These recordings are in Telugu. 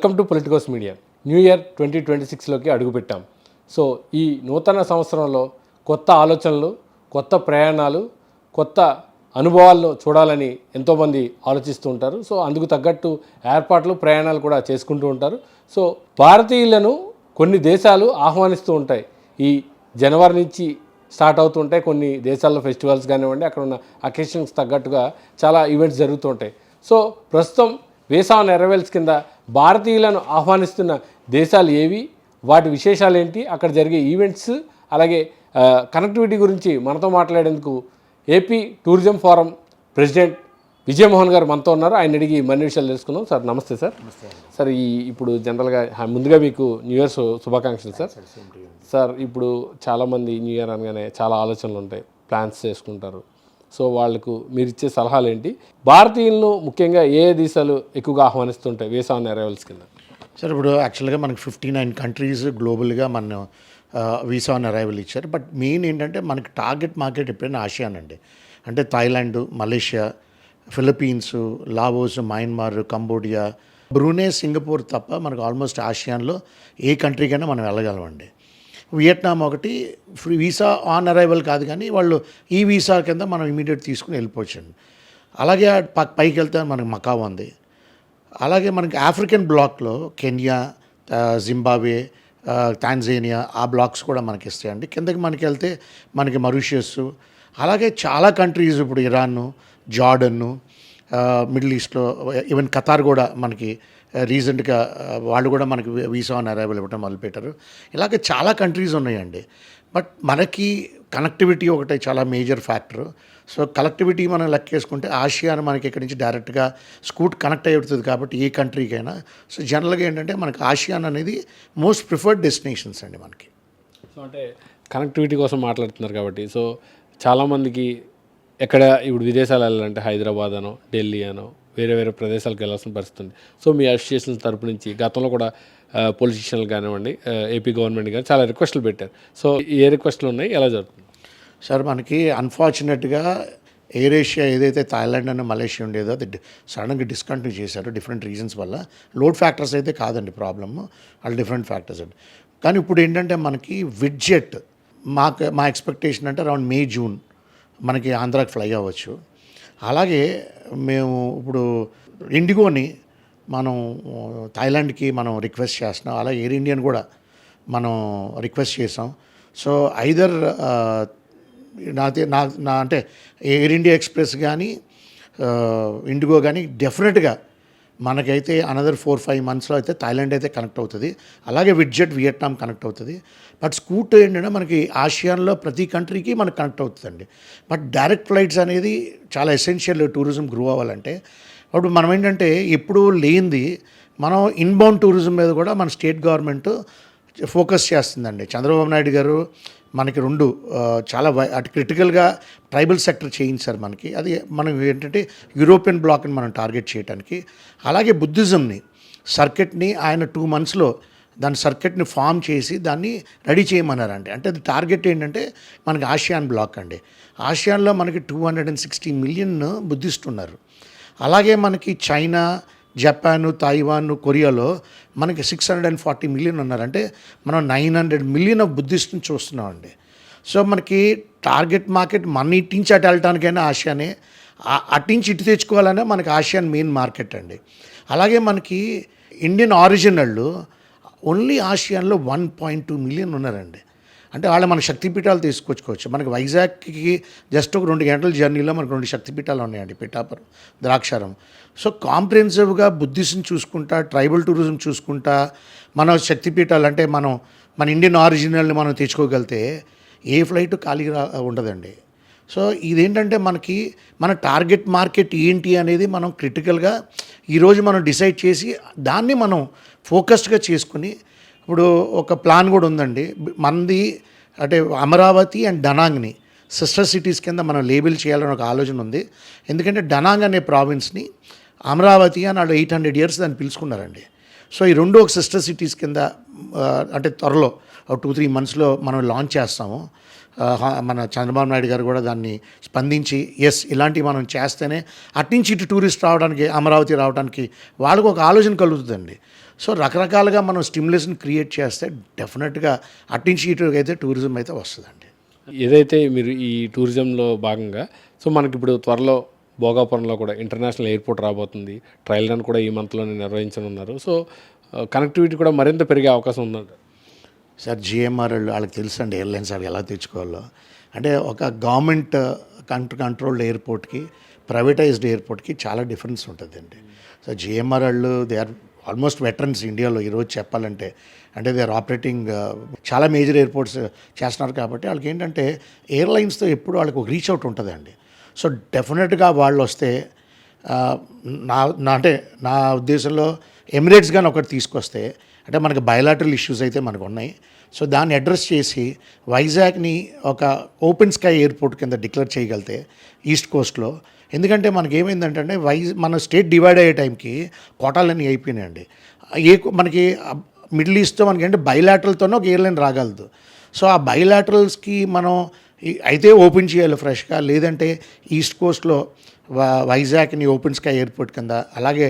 Welcome to Politicos media. New year twenty twenty సిక్స్లోకి అడుగుపెట్టాం. సో ఈ నూతన సంవత్సరంలో కొత్త ఆలోచనలు కొత్త ప్రయాణాలు కొత్త అనుభవాలను చూడాలని ఎంతోమంది ఆలోచిస్తూ ఉంటారు. సో అందుకు తగ్గట్టు ఏర్పాట్లు ప్రయాణాలు కూడా చేసుకుంటూ ఉంటారు. సో భారతీయులను కొన్ని దేశాలు ఆహ్వానిస్తూ ఉంటాయి. ఈ జనవరి నుంచి స్టార్ట్ అవుతూ ఉంటాయి. కొన్ని దేశాల్లో ఫెస్టివల్స్ కానివ్వండి అక్కడ ఉన్న అకేషన్స్ తగ్గట్టుగా చాలా ఈవెంట్స్ జరుగుతూ ఉంటాయి. సో ప్రస్తుతం వేసావ నెరవేల్స్ కింద భారతీయులను ఆహ్వానిస్తున్న దేశాలు ఏవి? వాటి విశేషాలు ఏంటి? అక్కడ జరిగే ఈవెంట్స్ అలాగే కనెక్టివిటీ గురించి మనతో మాట్లాడేందుకు AP tourism forum president Vijayamohan garu మనతో ఉన్నారు. ఆయన అడిగి మరిన్ని విషయాలు తెలుసుకుందాం. సార్ నమస్తే సార్. సార్ ఈ ఇప్పుడు జనరల్గా ముందుగా మీకు న్యూ ఇయర్ శుభాకాంక్షలు సార్. సార్ ఇప్పుడు చాలామంది న్యూ ఇయర్ అనగానే చాలా ఆలోచనలు ఉంటాయి. ప్లాన్స్ చేసుకుంటారు. సో వాళ్ళకు మీరు ఇచ్చే సలహాలు ఏంటి భారతీయులను ముఖ్యంగా ఏ దేశాలు ఎక్కువగా ఆహ్వానిస్తుంటాయి వేసాన్ అరైవల్స్ కింద? సార్ ఇప్పుడు యాక్చువల్గా మనకి ఫిఫ్టీ నైన్ కంట్రీస్ గ్లోబల్గా మన వీసా ఆన్ అరైవల్ ఇచ్చారు. బట్ మెయిన్ ఏంటంటే మనకి టార్గెట్ మార్కెట్ ఎప్పుడైనా ఆసియాన్ అండి అంటే Thailand Malaysia Philippines Laos Myanmar Cambodia Brunei Singapore తప్ప మనకు ఆల్మోస్ట్ ఆసియాన్లో ఏ కంట్రీకైనా మనం వెళ్ళగలమండి. వియట్నాం ఒకటి ఫ్రీ వీసా ఆన్ అరైవల్ కాదు కానీ వాళ్ళు ఈ వీసా కింద మనం ఇమీడియట్ తీసుకుని వెళ్ళిపోవచ్చండి. అలాగే పైకి వెళ్తే మనకి మకా ఉంది. అలాగే మనకి ఆఫ్రికన్ బ్లాక్లో కెన్యా జింబాబే జింబాబ్వే టాంజేనియా ఆ బ్లాక్స్ కూడా మనకి ఇస్తాయండి. కిందకి మనకి వెళ్తే మనకి మరీషియస్ అలాగే చాలా కంట్రీస్ ఇప్పుడు ఇరాన్ జార్డన్ మిడిల్ ఈస్ట్లో ఈవెన్ ఖతార్ కూడా మనకి రీసెంట్గా వాళ్ళు కూడా మనకి వీసా ఆన్ అరైవల్ ఇవ్వడం మొదలుపెట్టారు. ఇలాగే చాలా కంట్రీస్ ఉన్నాయండి. బట్ మనకి కనెక్టివిటీ ఒకటే చాలా మేజర్ ఫ్యాక్టర్. సో కనెక్టివిటీ మనం లెక్కేసుకుంటే ఆసియాను మనకి ఇక్కడి నుంచి డైరెక్ట్గా స్కూట్ కనెక్ట్ అవుతుంది కాబట్టి ఏ కంట్రీకైనా. సో జనరల్గా ఏంటంటే మనకి ఆసియాన్ అనేది మోస్ట్ ప్రిఫర్డ్ డెస్టినేషన్స్ అండి మనకి. సో అంటే కనెక్టివిటీ కోసం మాట్లాడుతున్నారు కాబట్టి. సో చాలామందికి ఎక్కడ ఇప్పుడు విదేశాలు వెళ్ళాలంటే హైదరాబాద్ అనో ఢిల్లీ అనో వేరే వేరే ప్రదేశాలకు వెళ్ళాల్సిన పరిస్థితి ఉంది. సో మీ అసోసియేషన్ తరపు నుంచి గతంలో కూడా పొలిటీషియన్లు కానివ్వండి ఏపీ గవర్నమెంట్ కానీ చాలా రిక్వెస్ట్లు పెట్టారు. సో ఏ రిక్వెస్ట్లు ఉన్నాయి? ఎలా జరుగుతుంది? సార్ మనకి అన్ఫార్చునేట్గా ఎయిర్ ఏషియా ఏదైతే థాయిలాండ్ అండ్ మలేషియా ఉండేదో అది సడన్గా డిస్కంటిన్యూ చేశారు డిఫరెంట్ రీజన్స్ వల్ల. లోడ్ ఫ్యాక్టర్స్ అయితే కాదండి ప్రాబ్లమ్ వాళ్ళు డిఫరెంట్ ఫ్యాక్టర్స్ అండి. కానీ ఇప్పుడు ఏంటంటే మనకి విడ్జెట్ మాకు మా ఎక్స్పెక్టేషన్ అంటే అరౌండ్ మే జూన్ మనకి ఆంధ్రాకి ఫ్లై అవ్వచ్చు. అలాగే మేము ఇప్పుడు ఇండిగోని మనం థాయిలాండ్కి మనం రిక్వెస్ట్ చేస్తున్నాం. అలాగే ఎయిర్ ఇండియన్ కూడా మనం రిక్వెస్ట్ చేసాం. సో ఐదర్ నా నా నా అంటే ఎయిర్ ఇండియా ఎక్స్ప్రెస్ కానీ ఇండిగో కానీ డెఫినెట్గా మనకైతే అనదర్ ఫోర్ ఫైవ్ మంత్స్లో అయితే థాయిలాండ్ అయితే కనెక్ట్ అవుతుంది. అలాగే విడ్జెట్ వియట్నాం కనెక్ట్ అవుతుంది. బట్ స్కూట్ ఏంటంటే మనకి ఆసియాన్లో ప్రతి కంట్రీకి మనకు కనెక్ట్ అవుతుందండి. బట్ డైరెక్ట్ ఫ్లైట్స్ అనేది చాలా ఎసెన్షియల్ టూరిజం గ్రో అవ్వాలంటే అప్పుడు మనం ఏంటంటే ఎప్పుడూ లేనిది మనం ఇన్బౌండ్ టూరిజం మీద కూడా మన స్టేట్ గవర్నమెంట్ ఫోకస్ చేస్తుందండి. చంద్రబాబు నాయుడు గారు మనకి రెండు చాలా వై- అటు క్రిటికల్గా ట్రైబల్ సెక్టర్ చేయించారు మనకి. అది మనం ఏంటంటే యూరోపియన్ బ్లాక్ని మనం టార్గెట్ చేయడానికి అలాగే బుద్ధిజంని సర్కిట్ని ఆయన టూ మంత్స్లో దాని సర్కిట్ని ఫామ్ చేసి దాన్ని రెడీ చేయమన్నారండి. అంటే అది టార్గెట్ ఏంటంటే మనకి ఆసియాన్ బ్లాక్ అండి. ఆసియాన్లో మనకి two hundred and sixty million Buddhist ఉన్నారు అలాగే మనకి చైనా జపాన్ తైవాన్ కొరియాలో మనకి six hundred and forty million ఉన్నారంటే మనం నైన్ హండ్రెడ్ మిలియన్ ఆఫ్ బుద్ధిస్ట్ని చూస్తున్నామండి సో మనకి టార్గెట్ మార్కెట్ మన ఇట్టించి అటు వెళ్ళటానికైనా ఆసియానే అట్టించి ఇటు తెచ్చుకోవాలనే మనకి ఆసియాన్ మెయిన్ మార్కెట్ అండి. అలాగే మనకి ఇండియన్ ఆరిజినళ్ళు ఓన్లీ ఆసియాన్లో వన్ పాయింట్ టూ మిలియన్ ఉన్నారండి. అంటే వాళ్ళు మన శక్తిపీఠాలు తీసుకొచ్చుకోవచ్చు. మనకి వైజాగ్కి జస్ట్ ఒక రెండు గంటల జర్నీలో మనకు రెండు శక్తిపీఠాలు ఉన్నాయండి పిఠాపురం ద్రాక్షారం సో కాంప్రిహెన్సివ్గా బుద్ధిస్ట్ని చూసుకుంటా ట్రైబల్ టూరిజం చూసుకుంటా మన శక్తిపీఠాలు అంటే మనం మన ఇండియన్ ఆరిజినల్ని మనం తెచ్చుకోగలిగితే ఏ ఫ్లైట్ ఖాళీగా రా- ఉండదండి. సో ఇదేంటంటే మనకి మన టార్గెట్ మార్కెట్ ఏంటి అనేది మనం క్రిటికల్గా ఈరోజు మనం డిసైడ్ చేసి దాన్ని మనం ఫోకస్డ్గా చేసుకుని ఇప్పుడు ఒక ప్లాన్ కూడా ఉందండి. మనది అంటే అమరావతి అండ్ డనాంగ్ని సిస్టర్ సిటీస్ కింద మనం లేబుల్ చేయాలని ఒక ఆలోచన ఉంది. ఎందుకంటే డనాంగ్ అనే ప్రావిన్స్ని అమరావతి అని వాళ్ళు ఎయిట్ హండ్రెడ్ ఇయర్స్ దాన్ని పిలుచుకున్నారండి. సో ఈ రెండు ఒక సిస్టర్ సిటీస్ కింద అంటే త్వరలో ఒక టూ త్రీ మంత్స్లో మనం లాంచ్ చేస్తాము. మన చంద్రబాబు నాయుడు గారు కూడా దాన్ని స్పందించి ఎస్ ఇలాంటివి మనం చేస్తేనే అట్నుంచి ఇటు టూరిస్ట్ రావడానికి అమరావతి రావడానికి వాళ్ళకు ఒక ఆలోచన కలుగుతుందండి. సో రకరకాలుగా మనం స్టిమ్యులేషన్ క్రియేట్ చేస్తే డెఫినెట్గా అట్నుంచి అయితే టూరిజం అయితే వస్తుందండి. ఏదైతే మీరు ఈ టూరిజంలో భాగంగా సో మనకి ఇప్పుడు త్వరలో భోగాపురంలో కూడా ఇంటర్నేషనల్ ఎయిర్పోర్ట్ రాబోతుంది. ట్రయల్ రన్ కూడా ఈ మంత్లోనే నిర్వహించనున్నారు. సో కనెక్టివిటీ కూడా మరింత పెరిగే అవకాశం ఉందంట సార్ జిఎంఆర్ వాళ్ళకి తెలుసండి ఎయిర్లైన్స్ అవి ఎలా తెచ్చుకోవాలో. అంటే ఒక గవర్నమెంట్ కంట్ర కంట్రోల్డ్ ఎయిర్పోర్ట్కి ప్రైవేటైజ్డ్ ఎయిర్పోర్ట్కి చాలా డిఫరెన్స్ ఉంటుందండి. సో జిఎంఆర్ వాళ్ళు దే ఆర్ ఆల్మోస్ట్ వెటరన్స్ ఇండియాలో ఈరోజు చెప్పాలంటే అంటే దే ఆర్ ఆపరేటింగ్ చాలా మేజర్ ఎయిర్పోర్ట్స్ చేస్తున్నారు కాబట్టి వాళ్ళకి ఏంటంటే ఎయిర్లైన్స్తో ఎప్పుడు వాళ్ళకి ఒక రీచ్ అవుట్ ఉంటుందండి. సో డెఫినెట్గా వాళ్ళు వస్తే uh, నా నా అంటే నా ఉద్దేశంలో ఎమిరేట్స్ కానీ ఒకటి తీసుకొస్తే అంటే మనకి బయలాటరల్ ఇష్యూస్ అయితే మనకు ఉన్నాయి. సో దాన్ని అడ్రస్ చేసి వైజాగ్ని ఒక ఓపెన్ స్కై ఎయిర్పోర్ట్ కింద డిక్లేర్ చేయగలితే ఈస్ట్ కోస్ట్లో ఎందుకంటే మనకి ఏమైందంటే వైజ్ మన స్టేట్ డివైడ్ అయ్యే టైంకి కోటాలన్నీ అయిపోయినాయండి. ఏ మనకి మిడిల్ ఈస్ట్తో మనకి అంటే బయలాటరల్తోనే ఒక ఎయిర్లైన్ రాగలదు. సో ఆ బయలాటరల్స్కి మనం అయితే ఓపెన్ చేయాలి ఫ్రెష్గా లేదంటే ఈస్ట్ కోస్ట్లో వైజాగ్ని ఓపెన్ స్కై ఎయిర్పోర్ట్ కింద అలాగే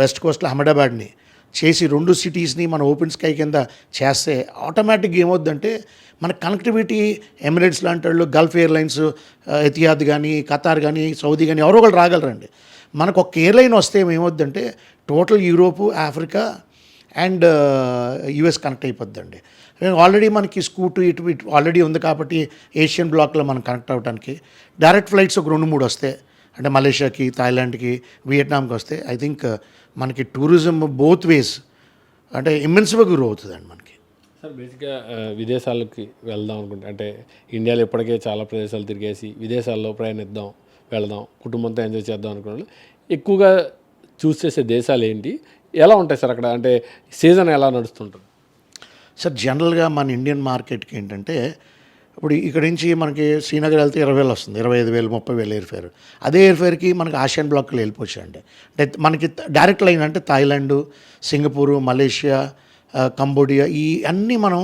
వెస్ట్ కోస్ట్లో అహ్మదాబాద్ని చేసి రెండు సిటీస్ని మన ఓపెన్ స్కై కింద చేస్తే ఆటోమేటిక్గా ఏమవుద్దంటే మన కనెక్టివిటీ ఎమిరేట్స్ లాంటి వాళ్ళు గల్ఫ్ ఎయిర్లైన్స్ ఎతియాద్ కానీ ఖతార్ కానీ సౌదీ కానీ ఎవరో ఒకరు రాగలరండి. మనకు ఒక ఎయిర్లైన్ వస్తే ఏమవుద్దంటే total Europe Africa and US connect అయిపోద్దండి. Already మనకి స్కూటు ఇటు ఇటు ఆల్రెడీ ఉంది కాబట్టి ఏషియన్ బ్లాక్లో మనం కనెక్ట్ అవ్వడానికి డైరెక్ట్ ఫ్లైట్స్ ఒక రెండు మూడు వస్తాయి అంటే మలేషియాకి థాయిలాండ్కి వియట్నాంకి వస్తే ఐ థింక్ మనకి టూరిజం బోత్ వేస్ అంటే ఇమ్మెన్స్గా గ్రో అవుతుందండి మనకి. సార్ బేసిక్గా విదేశాలకి వెళ్దాం అనుకుంటే అంటే ఇండియాలో ఇప్పటికే చాలా ప్రదేశాలు తిరిగేసి విదేశాల్లో ప్రయాణిద్దాం వెళదాం కుటుంబంతో ఎంజాయ్ చేద్దాం అనుకున్న వాళ్ళు ఎక్కువగా చూస్ చేసే దేశాలు ఏంటి? ఎలా ఉంటాయి సార్ అక్కడ? అంటే సీజన్ ఎలా నడుస్తుంటుంది? సార్ జనరల్గా మన ఇండియన్ మార్కెట్కి ఏంటంటే ఇప్పుడు ఇక్కడ నుంచి మనకి శ్రీనగర్ వెళ్తే ఇరవై వేలు వస్తుంది. ఇరవై ఐదు వేలు ముప్పై వేలు ఎయిర్ ఫేర్ అదే ఎయిర్ ఫేర్కి మనకి ఆసియన్ బ్లాక్లో వెళ్ళిపోవచ్చు అండి అంటే మనకి డైరెక్ట్ లైన్ అంటే థాయిలాండ్ సింగపూరు మలేషియా కంబోడియా ఈ అన్నీ మనం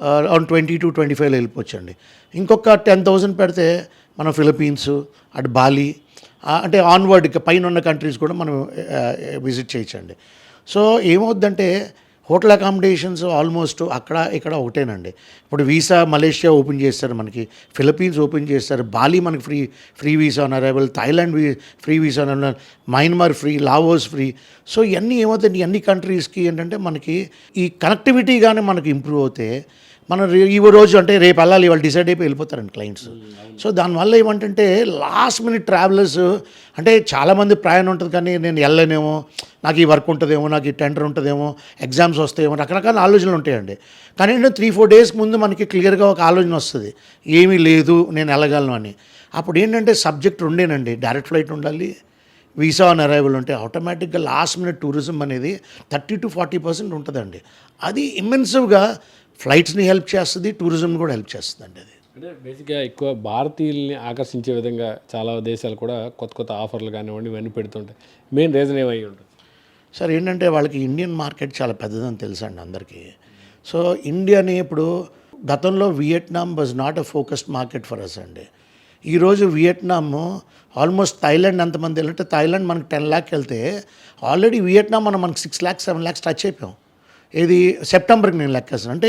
అరౌండ్ ట్వంటీ టు ట్వంటీ ఫైవ్లో వెళ్ళిపోవచ్చు అండి ఇంకొక టెన్ థౌజండ్ పెడితే మనం ఫిలిపీన్స్ అటు బాలి అంటే ఆన్వర్డ్ పైన ఉన్న కంట్రీస్ కూడా మనం విజిట్ చేయొచ్చండి. సో ఏమవుద్దంటే హోటల్ అకామిడేషన్స్ ఆల్మోస్ట్ అక్కడ ఇక్కడ ఒకటేనండి. ఇప్పుడు వీసా మలేషియా ఓపెన్ చేస్తారు మనకి ఫిలిపీన్స్ ఓపెన్ చేస్తారు బాలి మనకి free free visa on arrival Thailand we free visa on Myanmar free Laos free. So ఇవన్నీ ఏమవుతాయి అన్ని కంట్రీస్కి ఏంటంటే మనకి ఈ కనెక్టివిటీ కానీ మనకి ఇంప్రూవ్ అవుతే మనం ఈ రోజు అంటే రేపు వెళ్ళాలి వాళ్ళు డిసైడ్ అయిపోయి వెళ్ళిపోతారండి క్లయింట్స్ సో దానివల్ల ఏమంటే లాస్ట్ మినిట్ ట్రావెలర్స్ అంటే చాలామంది ప్రయాణం ఉంటుంది కానీ నేను వెళ్ళలేనేమో నాకు ఈ వర్క్ ఉంటుందేమో నాకు ఈ టెండర్ ఉంటుందేమో ఎగ్జామ్స్ వస్తాయేమో రకరకాల ఆలోచనలు ఉంటాయండి. కానీ ఏంటంటే త్రీ ఫోర్ డేస్ ముందు మనకి క్లియర్గా ఒక ఆలోచన వస్తుంది. ఏమీ లేదు నేను వెళ్ళగలను అని. అప్పుడు ఏంటంటే సబ్జెక్ట్ రెండేనండి డైరెక్ట్ ఫ్లైట్ ఉండాలి వీసా ఆన్ అరైవల్ ఉంటే ఆటోమేటిక్గా లాస్ట్ మినిట్ టూరిజం అనేది థర్టీ టు ఫార్టీ పర్సెంట్ ఉంటుందండి. అది ఇమ్మెన్సివ్గా ఫ్లైట్స్ని హెల్ప్ చేస్తుంది టూరిజంని కూడా హెల్ప్ చేస్తుందండి అది. అంటే బేసిక్గా ఎక్కువ భారతీయుల్ని ఆకర్షించే విధంగా చాలా దేశాలు కూడా కొత్త కొత్త ఆఫర్లు కానివ్వండి ఇవన్నీ పెడుతుంటాయి. మెయిన్ రీజన్ ఏమై ఉంటుంది? సార్ ఏంటంటే వాళ్ళకి ఇండియన్ మార్కెట్ చాలా పెద్దదని తెలుసండి అందరికీ. సో ఇండియాని ఇప్పుడు గతంలో Vietnam was not a focused market for us అండి. ఈరోజు వియట్నాం ఆల్మోస్ట్ థాయిలాండ్ ఎంతమంది వెళ్ళంటే థాయిలాండ్ మనకి టెన్ ల్యాక్ వెళ్తే ఆల్రెడీ వియట్నాం మనం మనకి six lakhs seven lakhs touch అయిపోయాం. ఇది సెప్టెంబర్కి నేను లెక్కేస్తాను అంటే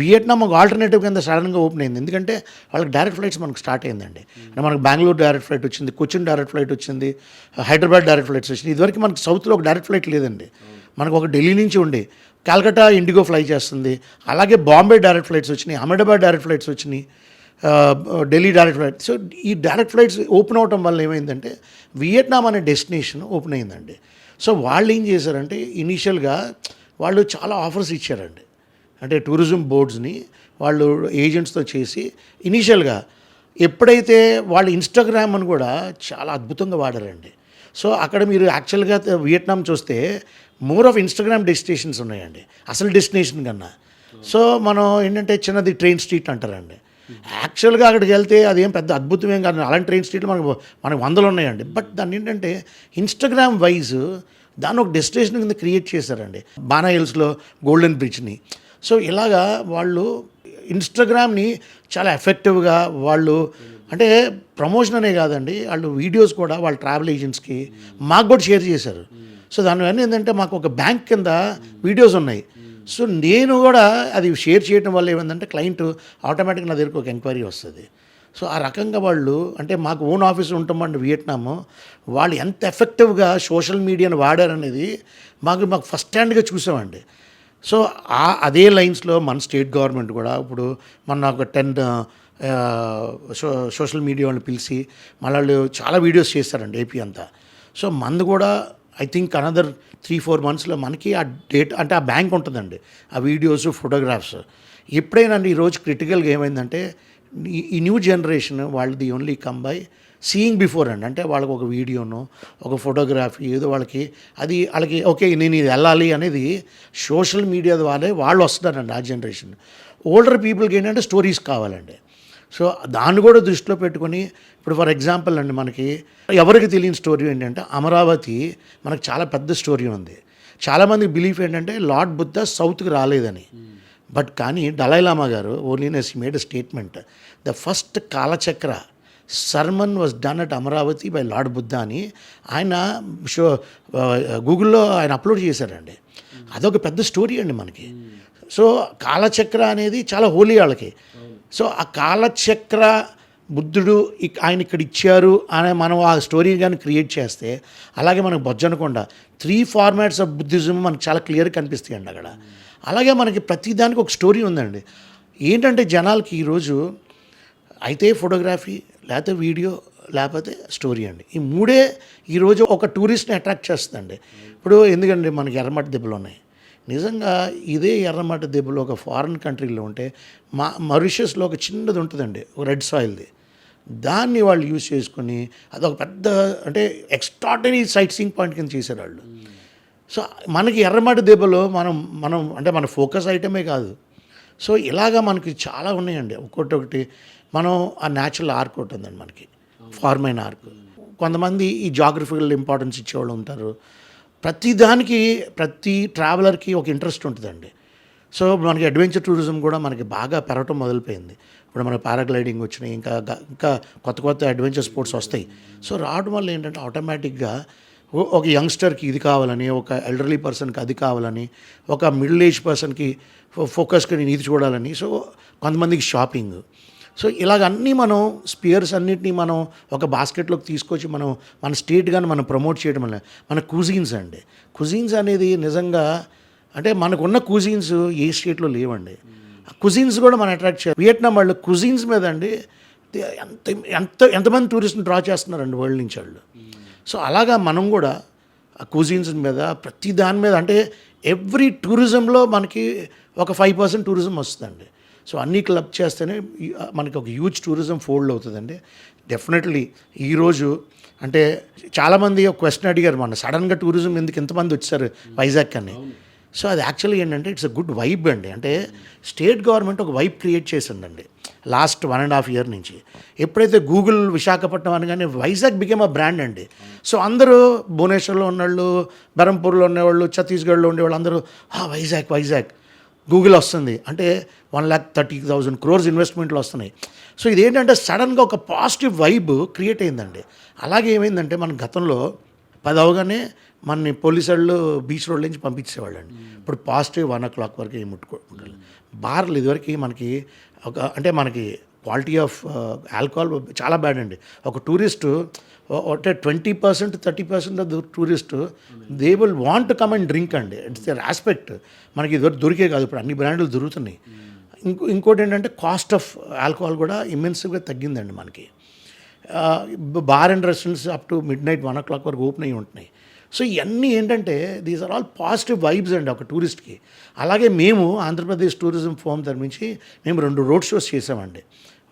వియట్నాం ఒక ఆల్టర్నేటివ్ కింద సడన్గా ఓపెన్ అయింది. ఎందుకంటే వాళ్ళకి డైరెక్ట్ ఫ్లైట్స్ మనకు స్టార్ట్ అయిందండి. అంటే మనకు బెంగళూరు డైరెక్ట్ ఫ్లైట్ వచ్చింది కొచ్చిన్ డైరెక్ట్ ఫ్లైట్ వచ్చింది హైదరాబాద్ డైరెక్ట్ ఫ్లైట్స్ వచ్చింది ఇదివరకు మనకు సౌత్లో ఒక డైరెక్ట్ ఫ్లైట్ లేదండి. మనకు ఒక ఢిల్లీ నుంచి ఉండి. కాల్కటా ఇండిగో ఫ్లై చేస్తుంది. అలాగే బాంబే డైరెక్ట్ ఫ్లైట్స్ వచ్చినాయి అహ్మదాబాద్ డైరెక్ట్ ఫ్లైట్స్ వచ్చినాయి ఢిల్లీ డైరెక్ట్ ఫ్లైట్ సో ఈ డైరెక్ట్ ఫ్లైట్స్ ఓపెన్ అవటం వల్ల ఏమైందంటే వియట్నాం అనే డెస్టినేషన్ ఓపెన్ అయిందండి. సో వాళ్ళు ఏం చేశారంటే ఇనీషియల్గా వాళ్ళు చాలా ఆఫర్స్ ఇచ్చారండి. అంటే టూరిజం బోర్డ్స్ని వాళ్ళు ఏజెంట్స్తో చేసి ఇనీషియల్గా ఎప్పుడైతే వాళ్ళు ఇన్స్టాగ్రామ్ అని కూడా చాలా అద్భుతంగా వాడారండి. సో అక్కడ మీరు యాక్చువల్గా వియట్నాం చూస్తే మోర్ ఆఫ్ ఇన్స్టాగ్రామ్ డెస్టినేషన్స్ ఉన్నాయండి. అసలు డెస్టినేషన్ కన్నా. సో మనం ఏంటంటే చిన్నది ట్రైన్ స్ట్రీట్ అంటారండి. యాక్చువల్గా అక్కడికి వెళ్తే అదేం పెద్ద అద్భుతమేం కాదు. అలాంటి ట్రైన్ స్ట్రీట్లు మనకు మనకు వందలు ఉన్నాయండి. బట్ దాన్ని ఏంటంటే ఇన్స్టాగ్రామ్ వైజ్ దాన్ని ఒక డెస్టినేషన్ కింద క్రియేట్ చేశారండి బానా హిల్స్లో గోల్డెన్ బ్రిడ్జ్ని. సో ఇలాగా వాళ్ళు ఇన్స్టాగ్రామ్ని చాలా ఎఫెక్టివ్గా వాళ్ళు అంటే ప్రమోషన్ అనే కాదండి వాళ్ళు వీడియోస్ కూడా వాళ్ళ ట్రావెల్ ఏజెంట్స్కి మాకు కూడా షేర్ చేశారు. సో దానివల్ల ఏంటంటే మాకు ఒక బ్యాంక్ కింద వీడియోస్ ఉన్నాయి. సో నేను కూడా అది షేర్ చేయడం వల్ల ఏమైందంటే క్లయింట్ ఆటోమేటిక్గా నా దగ్గరకు ఒక ఎంక్వైరీ వస్తుంది. సో ఆ రకంగా వాళ్ళు అంటే మాకు ఓన్ ఆఫీస్ ఉంటామండి వియట్నాము. వాళ్ళు ఎంత ఎఫెక్టివ్గా సోషల్ మీడియాను వాడారనేది మాకు మాకు ఫస్ట్ హ్యాండ్గా చూసామండి. సో ఆ అదే లైన్స్లో మన స్టేట్ గవర్నమెంట్ కూడా ఇప్పుడు మన ఒక టెన్ సో సోషల్ మీడియా వాళ్ళని పిలిచి మళ్ళీ వాళ్ళు చాలా వీడియోస్ చేస్తారండి ఏపీ అంతా. సో మంది కూడా I think another three four మంత్స్లో మనకి ఆ డేట్ అంటే ఆ బ్యాంక్ ఉంటుందండి ఆ వీడియోస్ ఫోటోగ్రాఫ్స్. ఎప్పుడైనా అండి ఈరోజు క్రిటికల్గా ఏమైందంటే ఈ- న్యూ జనరేషన్ వాళ్ళది only come by seeing before అండి. అంటే వాళ్ళకి ఒక వీడియోను ఒక ఫోటోగ్రఫీ ఏదో వాళ్ళకి అది వాళ్ళకి ఓకే నేను ఇది వెళ్ళాలి అనేది సోషల్ మీడియా ద్వారా వాళ్ళు వస్తున్నారండి ఆ జనరేషన్ ఓల్డర్ పీపుల్కి ఏంటంటే స్టోరీస్ కావాలండి. సో దాన్ని కూడా దృష్టిలో పెట్టుకొని ఇప్పుడు ఫర్ ఎగ్జాంపుల్ అండి మనకి ఎవరికి తెలియని స్టోరీ ఏంటంటే అమరావతి మనకు చాలా పెద్ద స్టోరీ ఉంది. చాలామంది బిలీఫ్ ఏంటంటే లార్డ్ బుద్ధ సౌత్కి రాలేదని. Hmm. బట్ కానీ Dalai Lama garu ఓన్లీనెస్ made statement. The first Kalachakra sermon was done at Amaravati by lord Buddha అని ఆయన షో గూగుల్లో ఆయన అప్లోడ్ చేశారండి. అదొక పెద్ద స్టోరీ అండి మనకి. సో కాలచక్ర అనేది చాలా హోలీ వాళ్ళకి. సో ఆ కాలచక్ర బుద్ధుడు ఆయన ఇక్కడ ఇచ్చారు అనే మనం ఆ స్టోరీ కానీ క్రియేట్ చేస్తే అలాగే మనకు Bojjannakonda three formats of Buddhism మనకు చాలా క్లియర్గా కనిపిస్తాయండి అక్కడ. అలాగే మనకి ప్రతి దానికి ఒక స్టోరీ ఉందండి. ఏంటంటే జనాలకి ఈరోజు అయితే ఫోటోగ్రఫీ లేకపోతే వీడియో లేకపోతే స్టోరీ అండి. ఈ మూడే ఈరోజు ఒక టూరిస్ట్ని అట్రాక్ట్ చేస్తుందండి. ఇప్పుడు ఎందుకంటే మనకి ఎర్రమట్టి దెబ్బలు ఉన్నాయి? నిజంగా ఇదే ఎర్రమట్టి దెబ్బలు ఒక ఫారిన్ కంట్రీలో ఉంటే మా మరిషియస్లో ఒక చిన్నది ఉంటుందండి ఒక రెడ్ సాయిల్ది. దాన్ని వాళ్ళు యూజ్ చేసుకొని అదొక పెద్ద అంటే ఎక్స్ట్రాడనరీ సైట్ సీయింగ్ పాయింట్ కింద చేశారు వాళ్ళు సో మనకి ఎర్రమట్టి దెబ్బలో మనం మనం అంటే మన ఫోకస్ ఐటమే కాదు. సో ఇలాగా మనకి చాలా ఉన్నాయండి. ఒక్కొక్కటి ఒకటి మనం ఆ న్యాచురల్ ఆర్క్ ఒకటి ఉందండి మనకి. ఫార్మైన్ ఆర్క్. కొంతమంది ఈ జాగ్రఫికల్ ఇంపార్టెన్స్ ఇచ్చేవాళ్ళు ఉంటారు. ప్రతి దానికి ప్రతి ట్రావెలర్కి ఒక ఇంట్రెస్ట్ ఉంటుందండి. సో మనకి అడ్వెంచర్ టూరిజం కూడా మనకి బాగా పెరగటం మొదలుపోయింది. ఇప్పుడు మనకి పారాగ్లైడింగ్ వచ్చినాయి ఇంకా ఇంకా కొత్త కొత్త అడ్వెంచర్ స్పోర్ట్స్ వస్తాయి. సో రావడం వల్ల ఏంటంటే ఆటోమేటిక్గా ఒక యంగ్స్టర్కి ఇది కావాలని ఒక ఎల్డర్లీ పర్సన్కి అది కావాలని ఒక మిడిల్ ఏజ్ పర్సన్కి ఫోకస్కి నేను ఇది చూడాలని సో కొంతమందికి షాపింగ్ సో ఇలాగ అన్నీ మనం స్పియర్స్ అన్నిటినీ మనం ఒక బాస్కెట్లోకి తీసుకొచ్చి మనం మన స్టేట్ కానీ మనం ప్రమోట్ చేయడం వల్ల మన కుజీన్స్ అండి. కుజీన్స్ అనేది నిజంగా అంటే మనకున్న కుజీన్స్ ఏ స్టేట్లో లేవండి. ఆ కుజీన్స్ కూడా మనం అట్రాక్ట్ చేయాలి. వియట్నాం వాళ్ళు కుజీన్స్ మీద అండి ఎంత ఎంత ఎంతమంది టూరిస్ట్ని డ్రా చేస్తున్నారండి వరల్డ్ నుంచి వాళ్ళు. సో అలాగా మనం కూడా ఆ కుజీన్స్ మీద ప్రతి దాని మీద అంటే ఎవ్రీ టూరిజంలో మనకి ఒక ఫైవ్ పర్సెంట్ టూరిజం వస్తుందండి. సో అన్నీ క్లబ్ చేస్తేనే మనకి ఒక హ్యూజ్ టూరిజం ఫోల్డ్ అవుతుందండి. డెఫినెట్లీ ఈరోజు అంటే చాలామంది ఒక క్వశ్చన్ అడిగారు మన సడన్గా టూరిజం ఎందుకు ఎంతమంది వచ్చారు వైజాగ్ అని? సో అది యాక్చువల్లీ ఏంటంటే ఇట్స్ అ గుడ్ వైబ్ అండి. అంటే స్టేట్ గవర్నమెంట్ ఒక వైబ్ క్రియేట్ చేసిందండి. Last one and half year నుంచి. ఎప్పుడైతే గూగుల్ విశాఖపట్నం అనగానే వైజాగ్ బికేమ్ అ బ్రాండ్ అండి. సో అందరూ భువనేశ్వర్లో ఉన్నవాళ్ళు బెరంపూర్లో ఉండేవాళ్ళు ఛత్తీస్గఢ్లో ఉండేవాళ్ళు అందరూ "ఆ, వైజాగ్ వైజాగ్. గూగుల్ వస్తుంది. అంటే one lakh thirty thousand crores ఇన్వెస్ట్మెంట్లు వస్తున్నాయి. సో ఇదేంటంటే సడన్గా ఒక పాజిటివ్ వైబ్ క్రియేట్ అయిందండి. అలాగే ఏమైందంటే మన గతంలో పది అవగానే మన పోలీసు వాళ్ళు బీచ్ రోడ్ నుంచి పంపించేవాళ్ళండి. ఇప్పుడు పాజిటివ్ వన్ ఓ క్లాక్ వరకు ముట్టుకుంటారు బార్లు ఇదివరకు మనకి ఒక అంటే మనకి క్వాలిటీ ఆఫ్ ఆల్కహాల్ చాలా బ్యాడ్ అండి. ఒక టూరిస్ట్ అంటే twenty percent thirty percent of tourist they will want come and drink అండి. It's their aspect. మనకి ఇదివరకు దొరికే కాదు ఇప్పుడు అన్ని బ్రాండ్లు దొరుకుతున్నాయి. ఇంకో ఇంకోటి ఏంటంటే కాస్ట్ ఆఫ్ ఆల్కహాల్ కూడా ఇమ్మెన్స్గా తగ్గిందండి మనకి. Bar and restaurants up to midnight one o'clock వరకు ఓపెన్ అయ్యి ఉంటున్నాయి. సో ఇవన్నీ ఏంటంటే these are all positive vibes అండి ఒక టూరిస్ట్కి అలాగే మేము ఆంధ్రప్రదేశ్ టూరిజం ఫోమ్ తరమించి మేము రెండు రోడ్ షోస్ చేసామండి.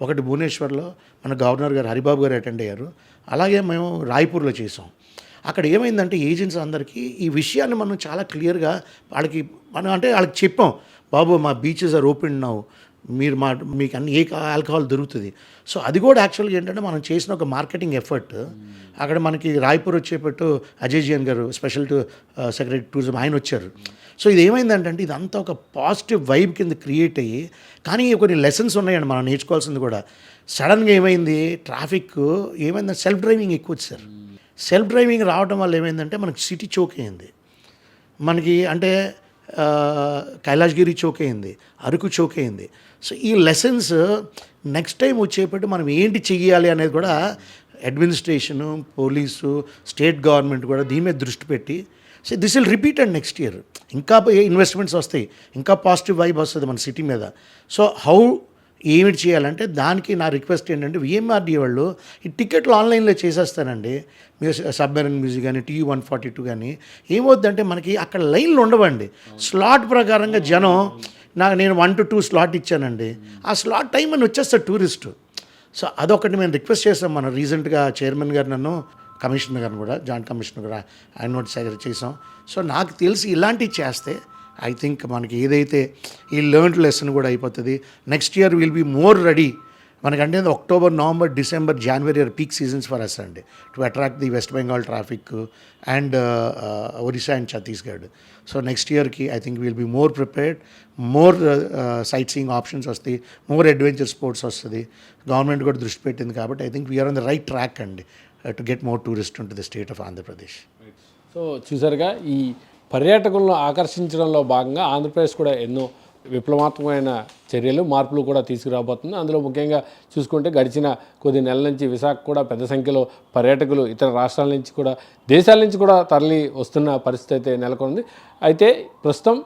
ఒకటి భువనేశ్వర్లో మన గవర్నర్ గారు హరిబాబు గారు అటెండ్ అయ్యారు. అలాగే మేము రాయ్పూర్లో చేసాం. అక్కడ ఏమైందంటే ఏజెంట్స్ అందరికీ ఈ విషయాన్ని మనం చాలా క్లియర్గా వాళ్ళకి మనం అంటే వాళ్ళకి చెప్పాం. బాబు మా బీచెస్ ఆర్ ఓపెన్ నౌ మీరు మా మీకు అన్ని ఏ ఆల్కహాల్ దొరుకుతుంది. సో అది కూడా యాక్చువల్గా ఏంటంటే మనం చేసిన ఒక మార్కెటింగ్ ఎఫర్ట్. అక్కడ మనకి రాయ్పూర్ వచ్చేపట్టు అజయ్ జైన్ గారు స్పెషల్ టు సెక్రటరీ టూరిజం ఆయన వచ్చారు. సో ఇది ఏమైందంటే ఇదంతా ఒక పాజిటివ్ వైబ్ కింద క్రియేట్ అయ్యి కానీ కొన్ని లెసన్స్ ఉన్నాయండి మనం నేర్చుకోవాల్సింది కూడా. సడన్గా ఏమైంది? ట్రాఫిక్ ఏమైందంటే సెల్ఫ్ డ్రైవింగ్ ఎక్కువ వచ్చారు సెల్ఫ్ డ్రైవింగ్ రావడం వల్ల ఏమైందంటే మనకి సిటీ చోక్ అయింది. మనకి అంటే కైలాష్గిరి చోక్ అయింది. అరకు చోక్ అయింది. సో ఈ లెసన్స్ నెక్స్ట్ టైం వచ్చేపట్టు మనం ఏంటి చెయ్యాలి అనేది కూడా అడ్మినిస్ట్రేషను పోలీసు స్టేట్ గవర్నమెంట్ కూడా దీని మీద దృష్టి పెట్టి so this will repeat and next year. ఇంకా ఇన్వెస్ట్మెంట్స్ వస్తాయి ఇంకా పాజిటివ్ వైబ్ వస్తుంది మన సిటీ మీద. సో హౌ ఏమిటి చేయాలంటే దానికి నా రిక్వెస్ట్ ఏంటంటే విఎంఆర్డీ వాళ్ళు ఈ టికెట్లు ఆన్లైన్లో చేసేస్తారండి. మీరు సబ్మెరన్ మ్యూజిక్ కానీ టీ వన్ ఫార్టీ టూ కానీ. ఏమవుద్దంటే మనకి అక్కడ లైన్లు ఉండవండి. స్లాట్ ప్రకారంగా జనం నాకు నేను వన్ టు టూ స్లాట్ ఇచ్చానండి. ఆ స్లాట్ టైం అని వచ్చేస్తా టూరిస్టు సో అదొకటి మేము రిక్వెస్ట్ చేసాం మనం రీసెంట్గా చైర్మన్ గారు నన్ను కమిషనర్ గారిని కూడా జాయింట్ కమిషనర్ కూడా ఆయన నోటి సేకరణ చేసాం సో నాకు తెలిసి ఇలాంటివి చేస్తే ఐ థింక్ మనకి ఏదైతే ఈ లెర్న్ లెసన్ కూడా అయిపోతుంది next year will be more ready మనకంటే October November December January are peak seasons for us అండి. To attract the West Bengal traffic and Orissa and Chhattisgarh so next ఇయర్కి I think will be more prepared more sightseeing options వస్తాయి మోర్ అడ్వెంచర్ స్పోర్ట్స్ వస్తుంది గవర్నమెంట్ కూడా దృష్టి పెట్టింది కాబట్టి I think we are on the right track అండి to get more tourist to the state of Andhra Pradesh so చూసారుగా ఈ పర్యాటకులను ఆకర్షించడంలో భాగంగా ఆంధ్రప్రదేశ్ కూడా ఎన్నో విప్లవాత్మకమైన చర్యలు మార్పులు కూడా తీసుకురాబోతుంది. అందులో ముఖ్యంగా చూసుకుంటే గడిచిన కొద్ది నెలల నుంచి విశాఖ కూడా పెద్ద సంఖ్యలో పర్యాటకులు ఇతర రాష్ట్రాల నుంచి కూడా దేశాల నుంచి కూడా తరలి వస్తున్న పరిస్థితి అయితే నెలకొంది. అయితే ప్రస్తుతం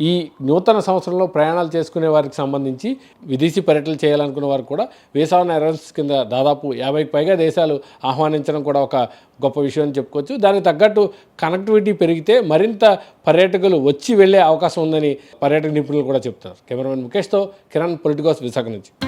ఈ నూతన సంవత్సరంలో ప్రయాణాలు చేసుకునే వారికి సంబంధించి విదేశీ పర్యటనలు చేయాలనుకున్న వారు కూడా వీసా అరైవల్స్ కింద దాదాపు యాభైకి పైగా దేశాలు ఆహ్వానించడం కూడా ఒక గొప్ప విషయం అని చెప్పుకోవచ్చు. దానికి తగ్గట్టు కనెక్టివిటీ పెరిగితే మరింత పర్యాటకులు వచ్చి వెళ్ళే అవకాశం ఉందని పర్యాటక నిపుణులు కూడా చెప్తున్నారు కెమెరామెన్ ముఖేష్తో కిరణ్ పొలిటికోస్ విశాఖ నుంచి.